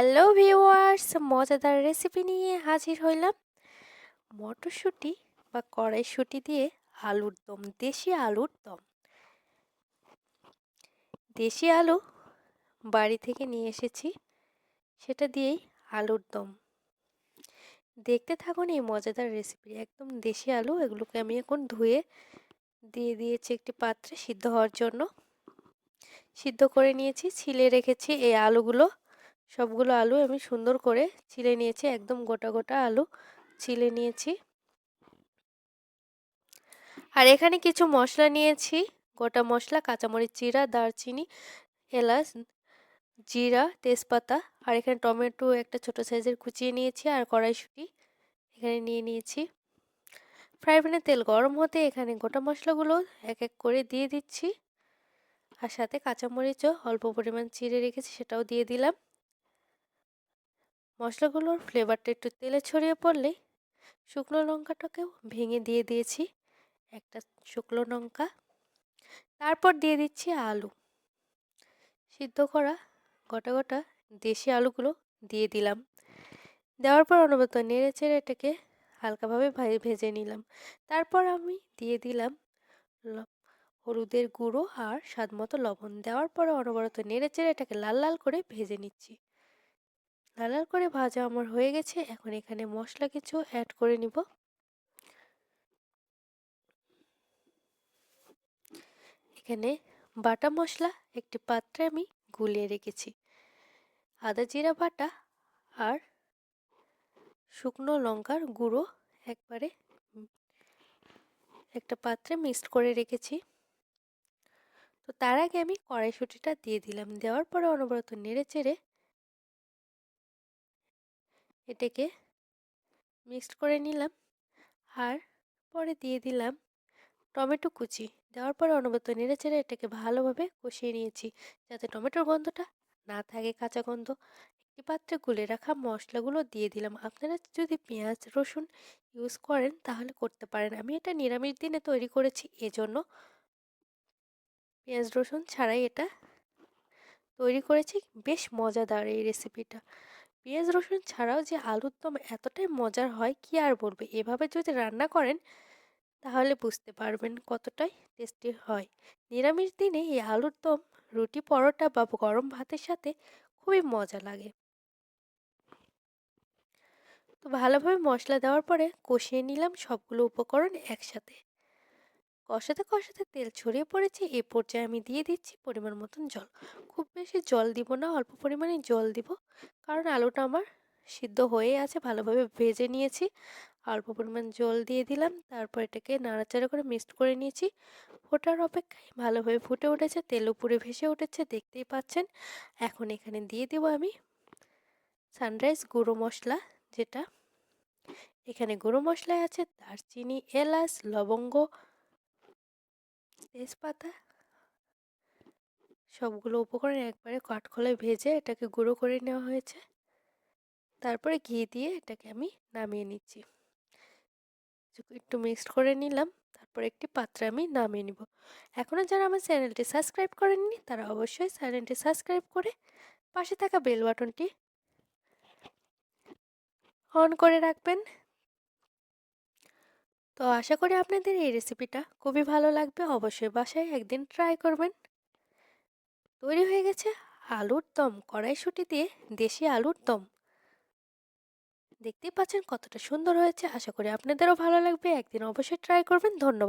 Hello viewers, মজাদার recipe নিয়ে হাজির হইলাম। মটরশুঁটি বা কড়াইশুঁটি দিয়ে আলুর দম, দেশি আলুর দম। দেশি আলু বাড়ি থেকে নিয়ে এসেছি, সেটা দিয়েই আলুর দম। দেখতে থাকুন এই মজাদার রেসিপি, একদম দেশি আলু, এগুলোকে আমি এখন ধুয়ে দিয়ে দিয়েছি একটি পাত্রে সিদ্ধ হওয়ার জন্য। সিদ্ধ করে নিয়েছি, ছিলে রেখেছি এই আলুগুলো। সবগুলো আলু আমি সুন্দর করে ছিলে নিয়েছি, একদম গোটা গোটা আলু ছিলে নিয়েছি। আর এখানে কিছু মশলা নিয়েছি, গোটা মশলা, কাঁচামরিচ জিরা, দারচিনি, এলাচ, জিরা, তেজপাতা, আর এখানে টমেটো একটা ছোট সাইজের কুচিয়ে নিয়েছি আর কড়াইশুঁটি এখানে নিয়ে নিয়েছি। ফ্রাই প্যানে তেল গরম হতে এখানে গোটা মশলাগুলো এক এক করে দিয়ে দিচ্ছি। আর সাথে কাঁচামরিচও অল্প পরিমাণ চিড়ে রেখেছি সেটাও দিয়ে দিলাম। মশলাগুলোর ফ্লেভারটা একটু তেলে ছড়িয়ে পড়লেই শুকনো লঙ্কাটাকেও ভেঙে দিয়ে দিয়েছি, একটা শুকনো লঙ্কা। তারপর দিয়ে দিচ্ছি আলু। সিদ্ধ করা গোটা গোটা দেশি আলুগুলো দিয়ে দিলাম। দেওয়ার পর অনবরত নেড়ে চেড়ে এটাকে হালকাভাবে ভেজে নিলাম। তারপর আমি দিয়ে দিলাম হলুদের গুঁড়ো আর স্বাদ মতো লবণ। দেওয়ার পরে অনবরত নেড়ে চেড়ে এটাকে লাল লাল করে ভেজে নিচ্ছি। লাল করে ভাজা আমার হয়ে গেছে। এখন এখানে মশলা কিছু অ্যাড করে নিব। এখানে বাটা মশলা একটি পাত্রে আমি গুলিয়ে রেখেছি। আদা জিরা বাটা আর শুকনো লঙ্কার গুঁড়ো একবারে একটা পাত্রে মিক্সড করে রেখেছি। তো তার আগে আমি কড়াইশুটিটা দিয়ে দিলাম। দেওয়ার পরে অনবরত নেড়ে চেড়ে এটাকে মিক্সড করে নিলাম। আর পরে দিয়ে দিলাম টমেটো কুচি। দেওয়ার পরে অনবরত নেড়ে চেড়ে এটাকে ভালোভাবে কষিয়ে নিয়েছি যাতে টমেটোর গন্ধটা না থাকে কাঁচা গন্ধ। একটি পাত্রে গুলে রাখা মশলাগুলো দিয়ে দিলাম। আপনারা যদি পেঁয়াজ, রসুন ইউজ করেন তাহলে করতে পারেন। আমি এটা নিরামিষ দিনে তৈরি করেছি, এজন্য পেঁয়াজ, রসুন ছাড়াই এটা তৈরি করেছি। বেশ মজাদার এই রেসিপিটা পেঁয়াজ, রসুন ছাড়াও যে আলুর দম এতটাই মজার হয় কি আর বলবে? এভাবে যদি রান্না করেন, তাহলে বুঝতে পারবেন কতটাই টেস্টি হয়। নিরামিষ দিনে এই আলুর দম, রুটি পরোটা বা গরম ভাতের সাথে খুবই মজা লাগে। তো ভালোভাবে মশলা দেওয়ার পরে কষিয়ে নিলাম সবগুলো উপকরণ একসাথে। কষাতে কষাতে তেল ছড়িয়ে পড়েছে। এ পর্যায়ে আমি দিয়ে দিচ্ছি পরিমাণ মতন জল। খুব বেশি জল দিব না, অল্প পরিমাণে জল দিব। কারণ আলুটা আমার সিদ্ধ হয়ে আছে, ভালোভাবে ভেজে নিয়েছি। অল্প পরিমাণ জল দিয়ে দিলাম। তারপর এটাকে নাড়াচাড়া করে মিক্সড করে নিয়েছি। ফোটার অপেক্ষায় ভালোভাবে ফুটে উঠেছে, তেল উপরে ভেসে উঠেছে, দেখতেই পাচ্ছেন। এখন এখানে দিয়ে দেবো আমি সানরাইজ গুঁড়ো মশলা, যেটা এখানে গুঁড়ো মশলায় আছে দারচিনি, এলাচ, লবঙ্গ তেজপাতা। সবগুলো উপকরণ একবারে কাঠখোলায় ভেজে এটাকে গুঁড়ো করে নেওয়া হয়েছে। তারপরে ঘি দিয়ে এটাকে আমি নামিয়ে নিচ্ছি। একটু মিক্সড করে নিলাম, তারপর একটি পাত্রে আমি নামিয়ে নিব। এখনও যারা আমার চ্যানেলটি সাবস্ক্রাইব করেননি, তারা অবশ্যই চ্যানেলটি সাবস্ক্রাইব করে পাশে থাকা বেল বাটনটি অন করে রাখবেন। তো আশা করি আপনাদের এই রেসিপিটা খুবই ভালো লাগবে। অবশ্যই বাসায় একদিন ট্রাই করবেন। তৈরি হয়ে গেছে আলুর দম। কড়াইশুটি দিয়ে দেশি আলুর দম। দেখতেই পাচ্ছেন কতটা সুন্দর হয়েছে। আশা করি আপনাদেরও ভালো লাগবে। একদিন অবশ্যই ট্রাই করবেন। ধন্যবাদ।